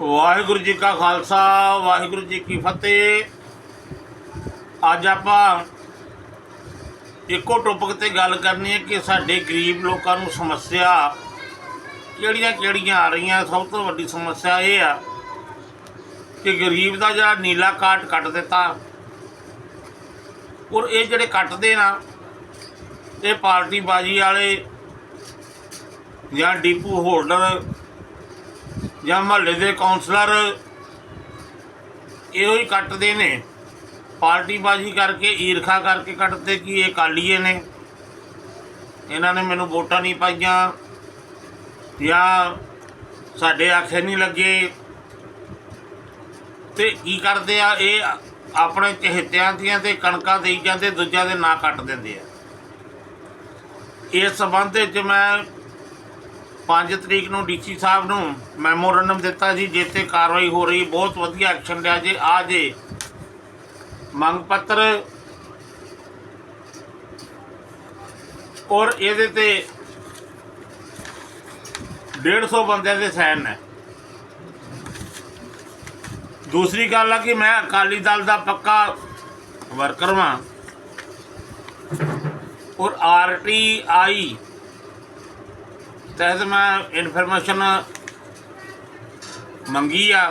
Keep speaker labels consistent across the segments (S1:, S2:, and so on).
S1: ਵਾਹਿਗੁਰੂ ਜੀ ਕਾ ਖਾਲਸਾ, ਵਾਹਿਗੁਰੂ ਜੀ ਕੀ ਫਤਿਹ। ਅੱਜ ਆਪਾਂ ਇੱਕੋ ਟੌਪਿਕ ਤੇ ਗੱਲ ਕਰਨੀ ਹੈ ਕਿ ਸਾਡੇ ਗਰੀਬ ਲੋਕਾਂ ਨੂੰ ਸਮੱਸਿਆ ਕਿਹੜੀਆਂ ਕਿਹੜੀਆਂ ਆ ਰਹੀਆਂ। ਸਭ ਤੋਂ ਵੱਡੀ ਸਮੱਸਿਆ ਇਹ ਆ ਕਿ ਗਰੀਬ ਦਾ ਜਿਹੜਾ ਨੀਲਾ ਕਾਰਡ ਕੱਟ ਦਿੱਤਾ। ਔਰ ਇਹ ਜਿਹੜੇ ਕੱਟਦੇ ਨਾ, ਇਹ ਪਾਰਟੀ ਬਾਜੀ ਵਾਲੇ ਜਾਂ ਡੀਪੂ ਹੋਲਡਰ ਜਾਂ ਮਹੱਲੇ ਦੇ ਕਾਉਂਸਲਰ ਇਹੋ ਹੀ ਕੱਟਦੇ ਨੇ। ਪਾਰਟੀ ਬਾਜੀ ਕਰਕੇ, ਈਰਖਾ ਕਰਕੇ ਕੱਟਦੇ ਕਿ ਇਹ ਕਾਲੀਏ ਨੇ। ਇਹਨਾਂ ਨੇ ਮੈਨੂੰ ਵੋਟਾਂ ਨਹੀਂ ਪਾਈਆਂ। ਜਾਂ ਸਾਡੇ ਆਖੇ ਨਹੀਂ ਲੱਗੇ। ਤੇ ਕੀ ਕਰਦੇ ਆ, ਇਹ ਆਪਣੇ ਚਹੇਤਿਆਂ ਦੀਆਂ ਤੇ ਕਣਕਾਂ ਦੇਈ ਜਾਂਦੇ, ਦੂਜਿਆਂ ਦੇ ਨਾਂ ਕੱਟ ਦਿੰਦੇ ਆ। ਇਸ ਸਬੰਧ ਵਿੱਚ ਮੈਂ 5 ਤਰੀਕ ਨੂੰ ਡੀਸੀ ਸਾਹਿਬ ਨੂੰ ਮੈਮੋਰੰਡਮ ਦਿੱਤਾ ਸੀ ਜਿਸ ਤੇ ਕਾਰਵਾਈ ਹੋ ਰਹੀ, ਬਹੁਤ ਵਧੀਆ ਐਕਸ਼ਨ ਲਿਆ ਜੇ। ਆ ਜੇ ਮੰਗ ਪੱਤਰ ਔਰ ਇਹਦੇ ਤੇ 150 ਬੰਦਿਆਂ ਦੇ ਸਾਈਨ ਨੇ। ਦੂਸਰੀ ਗੱਲ ਆ ਕਿ ਮੈਂ ਅਕਾਲੀ ਦਲ ਦਾ ਪੱਕਾ ਵਰਕਰ ਹਾਂ ਔਰ ਆਰਟੀਆਈ ਤਹਿਤ ਮੈਂ ਇਨਫੋਰਮੇਸ਼ਨ ਮੰਗੀ ਆ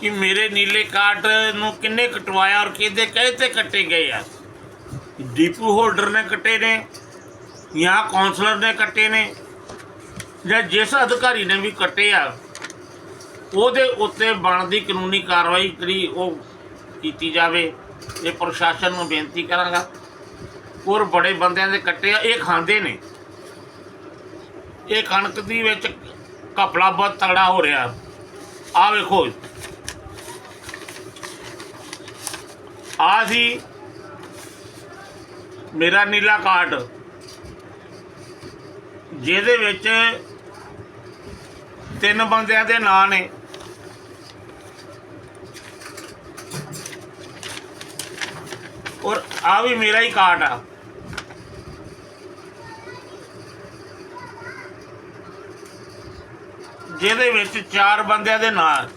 S1: ਕਿ ਮੇਰੇ ਨੀਲੇ ਕਾਰਡ ਨੂੰ ਕਿੰਨੇ ਕਟਵਾਇਆ ਔਰ ਕਿਹਦੇ ਕਹੇ ਤੇ ਕੱਟੇ ਗਏ ਆ। ਡੀਪੂ ਹੋਲਡਰ ਨੇ ਕੱਟੇ ਨੇ ਜਾਂ ਕਾਉਂਸਲਰ ਨੇ ਕੱਟੇ ਨੇ, ਜਾਂ ਜਿਸ ਅਧਿਕਾਰੀ ਨੇ ਵੀ ਕੱਟੇ ਆ, ਉਹਦੇ ਉੱਤੇ ਬਣਦੀ ਕਾਨੂੰਨੀ ਕਾਰਵਾਈ ਜਿਹੜੀ ਉਹ ਕੀਤੀ ਜਾਵੇ, ਇਹ ਪ੍ਰਸ਼ਾਸਨ ਨੂੰ ਬੇਨਤੀ ਕਰਾਂਗਾ। ਔਰ ਬੜੇ ਬੰਦਿਆਂ ਦੇ ਕੱਟੇ ਆ, ਇਹ ਖਾਂਦੇ ਨੇ। ਇਹ ਕਣਕ ਦੀ ਵਿੱਚ ਕਪੜਾ ਬਹੁਤ ਤਗੜਾ ਹੋ ਰਿਹਾ। ਆ ਵੇਖੋ। ਆ ਸੀ ਮੇਰਾ ਨੀਲਾ ਕਾਰਡ। ਜਿਹਦੇ ਵਿੱਚ ਤਿੰਨ ਬੰਦਿਆਂ ਦੇ ਨਾਂ ਨੇ। ਔਰ ਆ ਵੀ ਮੇਰਾ ਹੀ ਕਾਰਡ ਆ। ਜਿਹਦੇ ਵਿੱਚ ਚਾਰ ਬੰਦਿਆਂ ਦੇ ਨਾਂ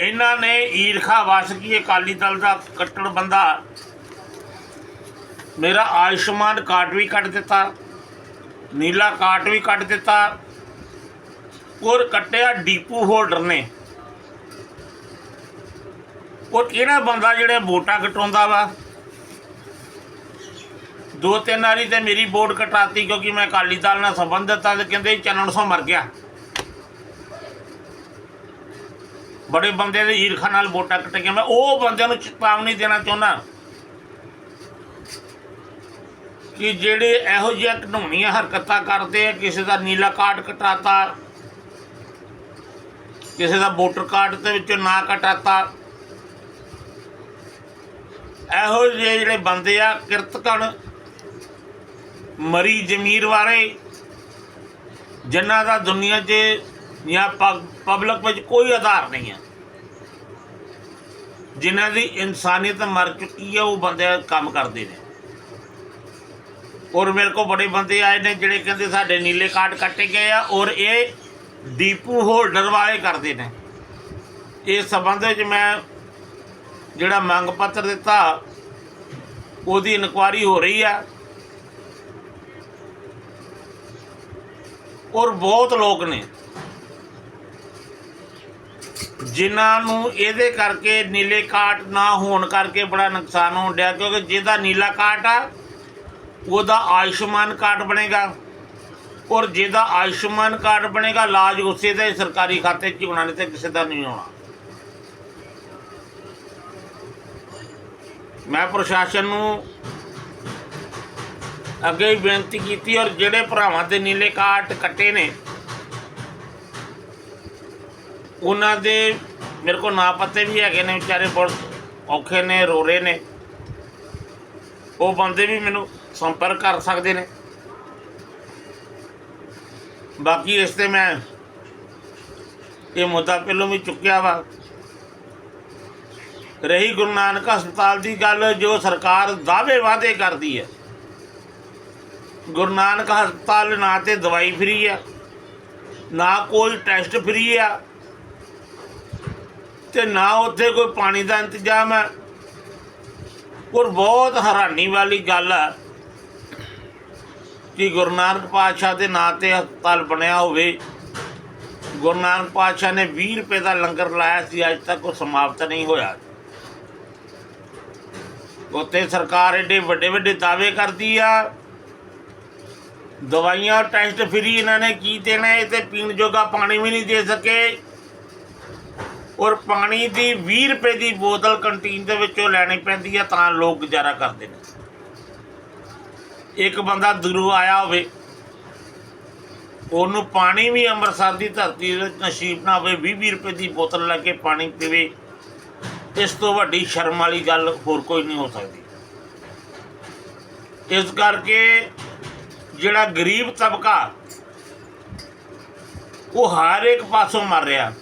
S1: ਇਹਨਾਂ ਨੇ ਈਰਖਾ ਵਾਸਕੀ ਅਕਾਲੀ ਦਲ ਦਾ ਕੱਟੜ ਬੰਦਾ। ਮੇਰਾ ਆਯੁਸ਼ਮਾਨ ਕਾਰਡ ਵੀ ਕੱਟ ਦਿੱਤਾ। ਨੀਲਾ ਕਾਰਡ ਵੀ ਕੱਟ ਦਿੱਤਾ। ਔਰ ਕੱਟਿਆ ਡੀਪੂ ਹੋਲਡਰ ਨੇ। ਔਰ ਕਿਹੜਾ ਬੰਦਾ ਜਿਹੜੇ ਵੋਟਾਂ ਕਟਾਉਂਦਾ ਵਾ ਦੋ ਤਿੰਨ ਵਾਰੀ ਤੇ ਮੇਰੀ ਵੋਟ ਕਟਾਤੀ ਕਿਉਂਕਿ ਮੈਂ ਅਕਾਲੀ ਦਲ ਨਾਲ ਸੰਬੰਧਿਤ ਆ ਤੇ ਕਹਿੰਦੇ ਚੰਨਣ ਸੌ ਮਰ ਗਿਆ। ਬੜੇ ਬੰਦੇ ਦੇ ਈਰਖਾ ਨਾਲ ਵੋਟਾਂ ਕੱਟ ਗਿਆ ਮੈਂ ਉਹ ਬੰਦਿਆਂ ਨੂੰ ਚੇਤਾਵਨੀ ਦੇਣਾ ਚਾਹੁੰਦਾ ਕਿ ਜਿਹੜੇ ਇਹੋ ਜਿਹੀਆਂ ਘਿਨਾਉਣੀਆਂ ਹਰਕਤਾਂ ਕਰਦੇ ਆ, ਕਿਸੇ ਦਾ ਨੀਲਾ ਕਾਰਡ ਕਟਾਤਾ, ਕਿਸੇ ਦਾ ਵੋਟਰ ਕਾਰਡ ਦੇ ਵਿੱਚੋਂ ਨਾ ਕਟਾਤਾ। ਇਹੋ ਜਿਹੇ ਜਿਹੜੇ ਬੰਦੇ ਆ, ਕਿਰਤਕਣ ਮਰੀ ਜ਼ਮੀਰ ਵਾਲੇ ਜਿਨ੍ਹਾਂ ਦਾ ਦੁਨੀਆ 'ਚ ਜਾਂ ਪਬਲਿਕ ਵਿੱਚ ਕੋਈ ਆਧਾਰ ਨਹੀਂ ਹੈ। ਜਿਨ੍ਹਾਂ ਦੀ ਇਨਸਾਨੀਅਤ ਮਰ ਚੁੱਕੀ ਹੈ, ਉਹ ਬੰਦੇ ਕੰਮ ਕਰਦੇ ਨੇ। ਔਰ ਮੇਰੇ ਕੋਲ ਬੜੇ ਬੰਦੇ ਆਏ ਨੇ ਜਿਹੜੇ ਕਹਿੰਦੇ ਸਾਡੇ ਨੀਲੇ ਕਾਰਡ ਕੱਟੇ ਗਏ ਆ, ਔਰ ਇਹ ਡੀਪੂ ਹੋਲਡਰ ਵਾਲੇ ਕਰਦੇ ਨੇ। ਇਸ ਸਬੰਧ ਵਿੱਚ ਮੈਂ ਜਿਹੜਾ ਮੰਗ ਪੱਤਰ ਦਿੱਤਾ, ਉਹਦੀ ਇਨਕੁਆਰੀ ਹੋ ਰਹੀ ਆ। ਔਰ ਬਹੁਤ ਲੋਕ ਨੇ। ਜਿਨ੍ਹਾਂ ਨੂੰ ਇਹਦੇ ਕਰਕੇ ਨੀਲੇ ਕਾਰਡ ਨਾ ਹੋਣ ਕਰਕੇ ਬੜਾ ਨੁਕਸਾਨ ਹੋਣ ਡਿਆ, ਕਿਉਂਕਿ ਜਿਹਦਾ ਨੀਲਾ ਕਾਰਡ ਆ, ਉਹਦਾ ਆਯੁਸ਼ਮਾਨ ਕਾਰਡ ਬਣੇਗਾ। ਔਰ ਜਿਹਦਾ ਆਯੁਸ਼ਮਾਨ ਕਾਰਡ ਬਣੇਗਾ, ਇਲਾਜ ਉਸੇ ਦੇ ਸਰਕਾਰੀ ਖਾਤੇ 'ਚ ਹੀ ਹੋਣਾ, ਨਹੀਂ ਤੇ ਕਿਸੇ ਦਾ ਨਹੀਂ ਹੋਣਾ। ਮੈਂ ਪ੍ਰਸ਼ਾਸਨ ਨੂੰ ਅੱਗੇ ਹੀ ਬੇਨਤੀ ਕੀਤੀ ਔਰ ਜਿਹੜੇ ਭਰਾਵਾਂ ਦੇ ਨੀਲੇ ਕਾਰਡ ਕੱਟੇ ਨੇ, ਉਹਨਾਂ ਦੇ ਮੇਰੇ ਕੋਲ ਨਾ ਪਤੇ ਵੀ ਹੈਗੇ ਨੇ, ਵਿਚਾਰੇ ਬਹੁਤ ਔਖੇ ਨੇ, ਰੋ ਰਹੇ ਨੇ। ਉਹ ਬੰਦੇ ਵੀ ਮੈਨੂੰ ਸੰਪਰਕ ਕਰ ਸਕਦੇ ਨੇ। ਬਾਕੀ ਇਸ ਤੇ ਮੈਂ ਇਹ ਮੁੱਦਾ ਪਹਿਲੋਂ ਵੀ ਚੁੱਕਿਆ ਵਾ। ਰਹੀ ਗੁਰੂ ਨਾਨਕ ਹਸਪਤਾਲ ਦੀ ਗੱਲ, ਜੋ ਸਰਕਾਰ ਦਾਅਵੇ ਵਾਅਦੇ ਕਰਦੀ ਹੈ। ਗੁਰੂ ਨਾਨਕ ਹਸਪਤਾਲ ਨਾ ਤੇ ਦਵਾਈ ਫਰੀ ਆ, ਨਾ ਕੋਈ ਟੈਸਟ ਫ੍ਰੀ ਆ, ਤੇ ਨਾ ਉੱਥੇ ਕੋਈ ਪਾਣੀ ਦਾ ਇੰਤਜ਼ਾਮ ਹੈ ਔਰ ਬਹੁਤ ਹੈਰਾਨੀ ਵਾਲੀ ਗੱਲ ਹੈ ਕਿ ਗੁਰੂ ਨਾਨਕ ਪਾਤਸ਼ਾਹ ਦੇ ਨਾਂ ਤੇ ਹਸਪਤਾਲ ਬਣਿਆ ਹੋਵੇ, ਗੁਰੂ ਨਾਨਕ ਪਾਤਸ਼ਾਹ ਨੇ 20 ਰੁਪਏ ਦਾ ਲੰਗਰ ਲਾਇਆ ਸੀ, ਅੱਜ ਤੱਕ ਉਹ ਸਮਾਪਤ ਨਹੀਂ ਹੋਇਆ। ਉੱਥੇ ਸਰਕਾਰ ਏਡੇ ਵੱਡੇ ਵੱਡੇ ਦਾਅਵੇ ਕਰਦੀ ਆ ਦਵਾਈਆਂ ਟੈਸਟ ਫ੍ਰੀ ਇਹਨਾਂ ਨੇ ਕੀ ਦੇਣਾ ਇਹ ਤੇ ਪੀਣ ਜੋਗਾ ਪਾਣੀ ਵੀ ਨਹੀਂ ਦੇ ਸਕੇ। ਔਰ ਪਾਣੀ ਦੀ 20 ਰੁਪਏ ਦੀ ਬੋਤਲ ਕੰਟੀਨ ਦੇ ਵਿੱਚੋਂ ਲੈਣੀ ਪੈਂਦੀ ਆ ਤਾਂ ਲੋਕ ਗੁਜ਼ਾਰਾ ਕਰਦੇ ਨੇ। ਇੱਕ ਬੰਦਾ ਦੂਰੋਂ ਆਇਆ ਹੋਵੇ, ਉਹਨੂੰ ਪਾਣੀ ਵੀ ਅੰਮ੍ਰਿਤਸਰ ਦੀ ਧਰਤੀ ਦੇ ਨਸੀਬ ਨਾ ਹੋਵੇ 20 20 ਰੁਪਏ ਦੀ ਬੋਤਲ ਲੈ ਕੇ ਪਾਣੀ ਪੀਵੇ, ਇਸ ਤੋਂ ਵੱਡੀ ਸ਼ਰਮ ਵਾਲੀ ਗੱਲ ਹੋਰ ਕੋਈ ਨਹੀਂ ਹੋ ਸਕਦੀ। ਇਸ ਕਰਕੇ ਜਿਹੜਾ ਗਰੀਬ ਤਬਕਾ, ਉਹ ਹਰ ਇੱਕ ਪਾਸੋਂ ਮਰ ਰਿਹਾ।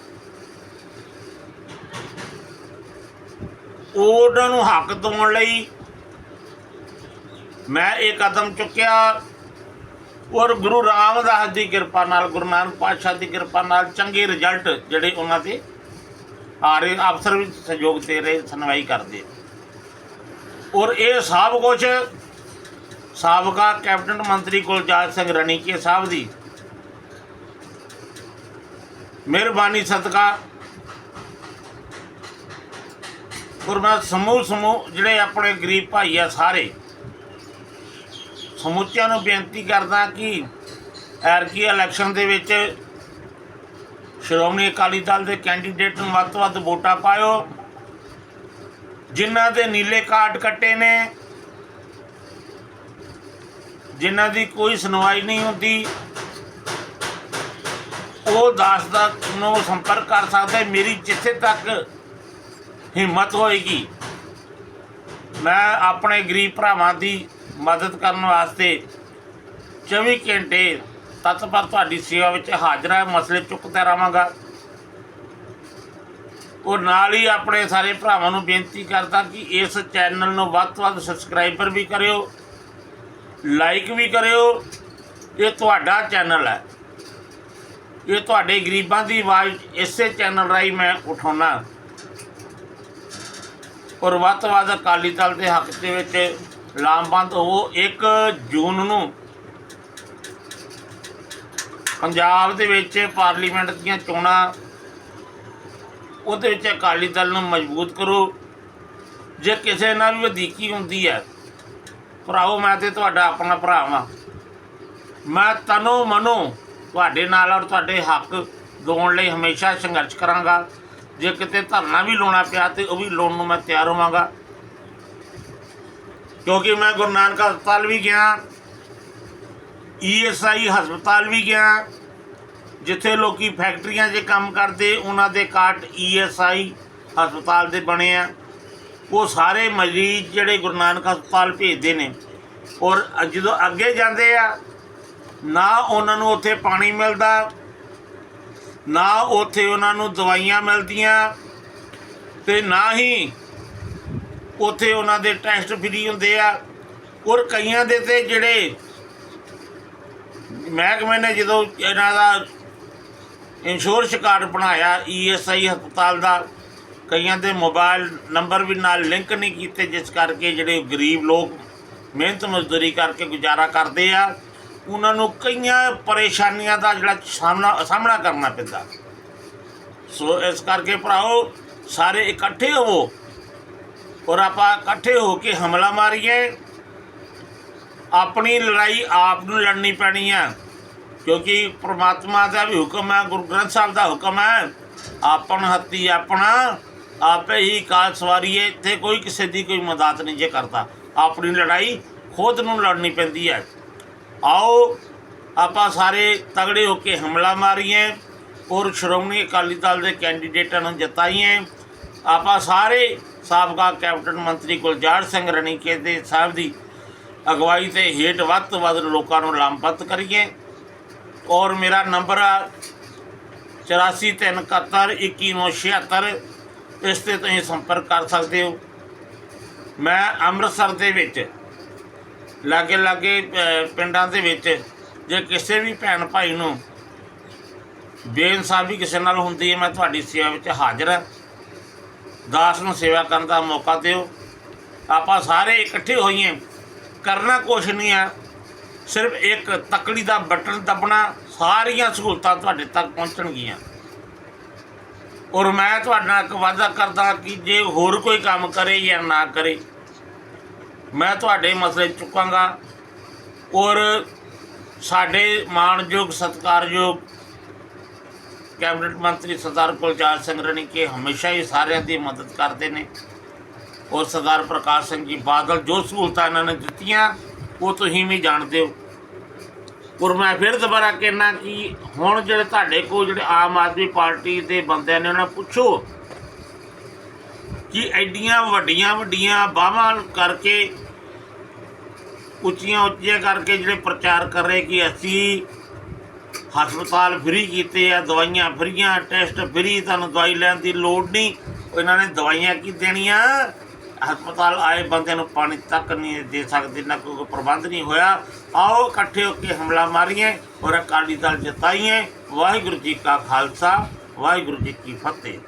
S1: ਉਹਨਾਂ ਨੂੰ ਹੱਕ ਦਿਵਾਉਣ ਲਈ ਮੈਂ ਇਹ ਕਦਮ ਚੁੱਕਿਆ ਔਰ ਗੁਰੂ ਰਾਮਦਾਸ ਦੀ ਕਿਰਪਾ ਨਾਲ, ਗੁਰੂ ਨਾਨਕ ਪਾਤਸ਼ਾਹ ਦੀ ਕਿਰਪਾ ਨਾਲ ਚੰਗੇ ਰਿਜ਼ਲਟ ਜਿਹੜੇ ਉਹਨਾਂ ਤੇ ਆ ਰਹੇ ਅਫਸਰ ਵੀ ਸਹਿਯੋਗ ਦੇ ਰਹੇ, ਸੁਣਵਾਈ ਕਰਦੇ। ਔਰ ਇਹ ਸਭ ਕੁਝ ਸਾਬਕਾ ਕੈਬਨਿਟ ਮੰਤਰੀ ਕੁਲਜਾਤ ਸਿੰਘ ਰਣੀਕੇ ਸਾਹਿਬ ਦੀ ਮਿਹਰਬਾਨੀ ਸਦਕਾ ਔਰ ਮੈਂ ਸਮੂਹ ਸਮੂਹ ਜਿਹੜੇ ਆਪਣੇ ਗਰੀਬ ਭਾਈ ਆ ਸਾਰੇ, ਸਮੁੱਚਿਆਂ ਨੂੰ ਬੇਨਤੀ ਕਰਦਾ ਕਿ ਐਰਕੀ ਇਲੈਕਸ਼ਨ ਦੇ ਵਿੱਚ ਸ਼੍ਰੋਮਣੀ ਅਕਾਲੀ ਦਲ ਦੇ ਕੈਂਡੀਡੇਟ ਨੂੰ ਵੱਧ ਤੋਂ ਵੱਧ ਵੋਟਾਂ ਪਾਇਓ, ਜਿਨ੍ਹਾਂ ਦੇ ਨੀਲੇ ਕਾਰਡ ਕੱਟੇ ਨੇ ਜਿਨ੍ਹਾਂ ਦੀ ਕੋਈ ਸੁਣਵਾਈ ਨਹੀਂ ਹੁੰਦੀ, ਉਹ ਦਾਸ ਦਾ ਨੂੰ ਸੰਪਰਕ ਕਰ ਸਕਦਾ, ਮੇਰੀ ਜਿੱਥੇ ਤੱਕ ਹਿੰਮਤ ਹੋਏਗੀ, ਮੈਂ ਆਪਣੇ ਗਰੀਬ ਭਰਾਵਾਂ ਦੀ ਮਦਦ ਕਰਨ ਵਾਸਤੇ 24 ਘੰਟੇ ਤਤਪਰ ਤੁਹਾਡੀ ਸੇਵਾ ਵਿੱਚ ਹਾਜ਼ਰ ਹਾਂ, ਮਸਲੇ ਚੁੱਕਦਾ ਰਹਾਂਗਾ ਉਹ ਨਾਲ ਹੀ ਆਪਣੇ ਸਾਰੇ ਭਰਾਵਾਂ ਨੂੰ ਬੇਨਤੀ ਕਰਦਾ ਕਿ ਇਸ ਚੈਨਲ ਨੂੰ ਵੱਧ ਤੋਂ ਵੱਧ ਸਬਸਕ੍ਰਾਈਬਰ ਵੀ ਕਰਿਓ। ਲਾਈਕ ਵੀ ਕਰਿਓ। ਇਹ ਤੁਹਾਡਾ ਚੈਨਲ ਹੈ। ਇਹ ਤੁਹਾਡੇ ਗਰੀਬਾਂ ਦੀ ਆਵਾਜ਼ ਇਸੇ ਚੈਨਲ ਰਾਹੀਂ ਮੈਂ ਉਠਾਉਣਾ ਔਰ ਵੱਧ ਤੋਂ ਵੱਧ ਅਕਾਲੀ ਦਲ ਦੇ ਹੱਕ ਦੇ ਵਿੱਚ ਲਾਮਬੰਦ ਹੋ 1 ਜੂਨ ਨੂੰ। ਪੰਜਾਬ ਦੇ ਵਿੱਚ ਪਾਰਲੀਮੈਂਟ ਦੀਆਂ ਚੋਣਾਂ, ਉਹਦੇ ਵਿੱਚ ਅਕਾਲੀ ਦਲ ਨੂੰ ਮਜ਼ਬੂਤ ਕਰੋ। ਜੇ ਕਿਸੇ ਨਾਲ ਵੀ ਵਧੀਕੀ ਹੁੰਦੀ ਹੈ ਭਰਾਓ ਮੈਂ ਤੇ ਤੁਹਾਡਾ ਆਪਣਾ ਭਰਾ ਵਾਂ। ਮੈਂ ਤਨੋ ਮਨੋ ਤੁਹਾਡੇ ਨਾਲ ਔਰ ਤੁਹਾਡੇ ਹੱਕ ਦਿਵਾਉਣ ਲਈ ਹਮੇਸ਼ਾ ਸੰਘਰਸ਼ ਕਰਾਂਗਾ। ਜੇ ਕਿਤੇ ਧਰਨਾ ਵੀ ਲਾਉਣਾ ਪਿਆ ਤੇ ਉਹ ਵੀ ਲਾਉਣ ਨੂੰ ਮੈਂ ਤਿਆਰ ਹੋਵਾਂਗਾ। ਕਿਉਂਕਿ ਮੈਂ ਗੁਰੂ ਨਾਨਕ ਹਸਪਤਾਲ ਵੀ ਗਿਆ ਈਐਸਆਈ ਹਸਪਤਾਲ ਵੀ ਗਿਆ, ਜਿੱਥੇ ਲੋਕੀ ਫੈਕਟਰੀਆਂ 'ਚ ਕੰਮ ਕਰਦੇ, ਉਹਨਾਂ ਦੇ ਕਾਰਡ ਈਐਸਆਈ ਹਸਪਤਾਲ ਦੇ ਬਣੇ ਆ। ਉਹ ਸਾਰੇ ਮਰੀਜ਼ ਜਿਹੜੇ ਗੁਰੂ ਨਾਨਕ ਹਸਪਤਾਲ ਭੇਜਦੇ ਨੇ। ਔਰ ਜਦੋਂ ਅੱਗੇ ਜਾਂਦੇ ਆ, ਨਾ ਉਹਨਾਂ ਨੂੰ ਉੱਥੇ ਪਾਣੀ ਮਿਲਦਾ, ਨਾ ਉੱਥੇ ਉਹਨਾਂ ਨੂੰ ਦਵਾਈਆਂ ਮਿਲਦੀਆਂ, ਤੇ ਨਾ ਹੀ ਉੱਥੇ ਉਹਨਾਂ ਦੇ ਟੈਸਟ ਫ੍ਰੀ ਹੁੰਦੇ ਆ। ਔਰ ਕਈਆਂ ਦੇ ਤੇ ਜਿਹੜੇ ਮਹਿਕਮੇ ਨੇ ਜਦੋਂ ਇਹਨਾਂ ਦਾ ਇੰਸ਼ੋਰੈਂਸ ਕਾਰਡ ਬਣਾਇਆ ਈਐਸਆਈ ਹਸਪਤਾਲ ਦਾ ਕਈਆਂ ਦੇ ਮੋਬਾਈਲ ਨੰਬਰ ਵੀ ਨਾਲ ਲਿੰਕ ਨਹੀਂ ਕੀਤੇ, ਜਿਸ ਕਰਕੇ ਜਿਹੜੇ ਗਰੀਬ ਲੋਕ ਮਿਹਨਤ ਮਜ਼ਦੂਰੀ ਕਰਕੇ ਗੁਜ਼ਾਰਾ ਕਰਦੇ ਆ, ਉਹਨਾਂ ਨੂੰ ਕਈਆਂ ਪਰੇਸ਼ਾਨੀਆਂ ਦਾ ਜਿਹੜਾ ਸਾਹਮਣਾ ਸਾਹਮਣਾ ਕਰਨਾ ਪੈਂਦਾ। ਸੋ ਇਸ ਕਰਕੇ ਭਰਾਓ, ਸਾਰੇ ਇਕੱਠੇ ਹੋਵੋ ਔਰ ਆਪਾਂ ਇਕੱਠੇ ਹੋ ਕੇ ਹਮਲਾ ਮਾਰੀਏ। ਆਪਣੀ ਲੜਾਈ ਆਪ ਨੂੰ ਲੜਨੀ ਪੈਣੀ ਹੈ ਕਿਉਂਕਿ ਪ੍ਰਮਾਤਮਾ ਦਾ ਵੀ ਹੁਕਮ ਹੈ, ਗੁਰੂ ਗ੍ਰੰਥ ਸਾਹਿਬ ਦਾ ਹੁਕਮ ਹੈ, ਆਪਣ ਹੱਤੀ ਆਪਣਾ ਆਪੇ ਹੀ ਕਾਲ ਸਵਾਰੀਏ, ਇੱਥੇ ਕੋਈ ਕਿਸੇ ਦੀ ਕੋਈ ਮਦਦ ਨਹੀਂ ਜੇ ਕਰਦਾ। ਆਪਣੀ ਲੜਾਈ ਖੁਦ ਨੂੰ ਲੜਨੀ ਪੈਂਦੀ ਹੈ। ਆਓ, ਆਪਾਂ ਸਾਰੇ ਤਗੜੇ ਹੋ ਕੇ ਹਮਲਾ ਮਾਰੀਏ ਔਰ ਸ਼੍ਰੋਮਣੀ ਅਕਾਲੀ ਦਲ ਦੇ ਕੈਂਡੀਡੇਟਾਂ ਨੂੰ ਜਿਤਾਈਏ। ਆਪਾਂ ਸਾਰੇ ਸਾਬਕਾ ਕੈਪਟਨ ਮੰਤਰੀ ਗੁਲਜ਼ਾਰ ਸਿੰਘ ਰਣੀਕੇ ਦੇ ਸਾਹਿਬ ਦੀ ਅਗਵਾਈ ਤੇ ਹੇਠ ਵੱਧ ਤੋਂ ਵੱਧ ਲੋਕਾਂ ਨੂੰ ਲਾਮਬੱਧ ਕਰੀਏ। ਔਰ ਮੇਰਾ ਨੰਬਰ ਆ 8431711976 ਇਸ ਤੇ ਤੁਸੀਂ ਸੰਪਰਕ ਕਰ ਸਕਦੇ ਹੋ। ਮੈਂ ਅੰਮ੍ਰਿਤਸਰ ਦੇ ਵਿੱਚ, ਲਾਗੇ ਲਾਗੇ ਪਿੰਡਾਂ ਦੇ ਵਿੱਚ ਜੇ ਕਿਸੇ ਵੀ ਭੈਣ ਭਾਈ ਨੂੰ ਬੇਇਨਸਾਫੀ ਕਿਸੇ ਨਾਲ ਹੁੰਦੀ ਹੈ, ਮੈਂ ਤੁਹਾਡੀ ਸੇਵਾ ਵਿੱਚ ਹਾਜ਼ਰ ਹਾਂ। ਦਾਸ ਨੂੰ ਸੇਵਾ ਕਰਨ ਦਾ ਮੌਕਾ ਦਿਓ। ਆਪਾਂ ਸਾਰੇ ਇਕੱਠੇ ਹੋਈਏ, ਕਰਨਾ ਕੁਛ ਨਹੀਂ ਆ। ਸਿਰਫ ਇੱਕ ਤਕੜੀ ਦਾ ਬਟਨ ਦਬਣਾ, ਸਾਰੀਆਂ ਸਹੂਲਤਾਂ ਤੁਹਾਡੇ ਤੱਕ ਪਹੁੰਚਣਗੀਆਂ। ਔਰ ਮੈਂ ਤੁਹਾਡੇ ਨਾਲ ਇੱਕ ਵਾਅਦਾ ਕਰਦਾ ਕਿ ਜੇ ਹੋਰ ਕੋਈ ਕੰਮ ਕਰੇ ਜਾਂ ਨਾ ਕਰੇ, ਮੈਂ ਤੁਹਾਡੇ ਮਸਲੇ ਚੁੱਕਾਂਗਾ। ਔਰ ਸਾਡੇ ਮਾਣਯੋਗ ਸਤਿਕਾਰਯੋਗ ਕੈਬਨਿਟ ਮੰਤਰੀ ਸਰਦਾਰ ਕੁਲਚਾਰ ਸਿੰਘ ਰਣੀਕੇ ਹਮੇਸ਼ਾ ਹੀ ਸਾਰਿਆਂ ਦੀ ਮਦਦ ਕਰਦੇ ਨੇ। ਔਰ ਸਰਦਾਰ ਪ੍ਰਕਾਸ਼ ਸਿੰਘ ਜੀ ਬਾਦਲ ਜੋ ਸਹੂਲਤਾਂ ਇਹਨਾਂ ਨੇ ਦਿੱਤੀਆਂ, ਉਹ ਤੁਸੀਂ ਵੀ ਜਾਣਦੇ ਹੋ। ਔਰ ਮੈਂ ਫਿਰ ਦੁਬਾਰਾ ਕਹਿਣਾ ਕਿ ਹੁਣ ਜਿਹੜੇ ਤੁਹਾਡੇ ਕੋਲ ਜਿਹੜੇ ਆਮ ਆਦਮੀ ਪਾਰਟੀ ਦੇ ਬੰਦਿਆਂ ਨੇ ਉਹਨਾਂ ਪੁੱਛੋ ਕਿ ਐਡੀਆਂ ਵੱਡੀਆਂ ਵੱਡੀਆਂ ਬਾਹਾਂ ਕਰਕੇ, ਉੱਚੀਆਂ ਉੱਚੀਆਂ ਕਰਕੇ ਜਿਹੜੇ ਪ੍ਰਚਾਰ ਕਰ ਰਹੇ ਕਿ ਅਸੀਂ ਹਸਪਤਾਲ ਫ੍ਰੀ ਕੀਤੇ ਆ, ਦਵਾਈਆਂ ਫ੍ਰੀਆਂ ਟੈਸਟ ਫ੍ਰੀ ਤੁਹਾਨੂੰ ਦਵਾਈ ਲੈਣ ਦੀ ਲੋੜ ਨਹੀਂ। ਇਹਨਾਂ ਨੇ ਦਵਾਈਆਂ ਕੀ ਦੇਣੀਆਂ? ਹਸਪਤਾਲ ਆਏ ਬੰਦੇ ਨੂੰ ਪਾਣੀ ਤੱਕ ਨਹੀਂ ਦੇ ਸਕਦੇ, ਨਾ ਕੋਈ ਪ੍ਰਬੰਧ ਨਹੀਂ ਹੋਇਆ। ਆਓ, ਇਕੱਠੇ ਹੋ ਕੇ ਹਮਲਾ ਮਾਰੀਏ ਔਰ ਅਕਾਲੀ ਦਲ ਜਿਤਾਈਏ। ਵਾਹਿਗੁਰੂ ਜੀ ਕਾ ਖਾਲਸਾ, ਵਾਹਿਗੁਰੂ ਜੀ ਕੀ ਫਤਿਹ।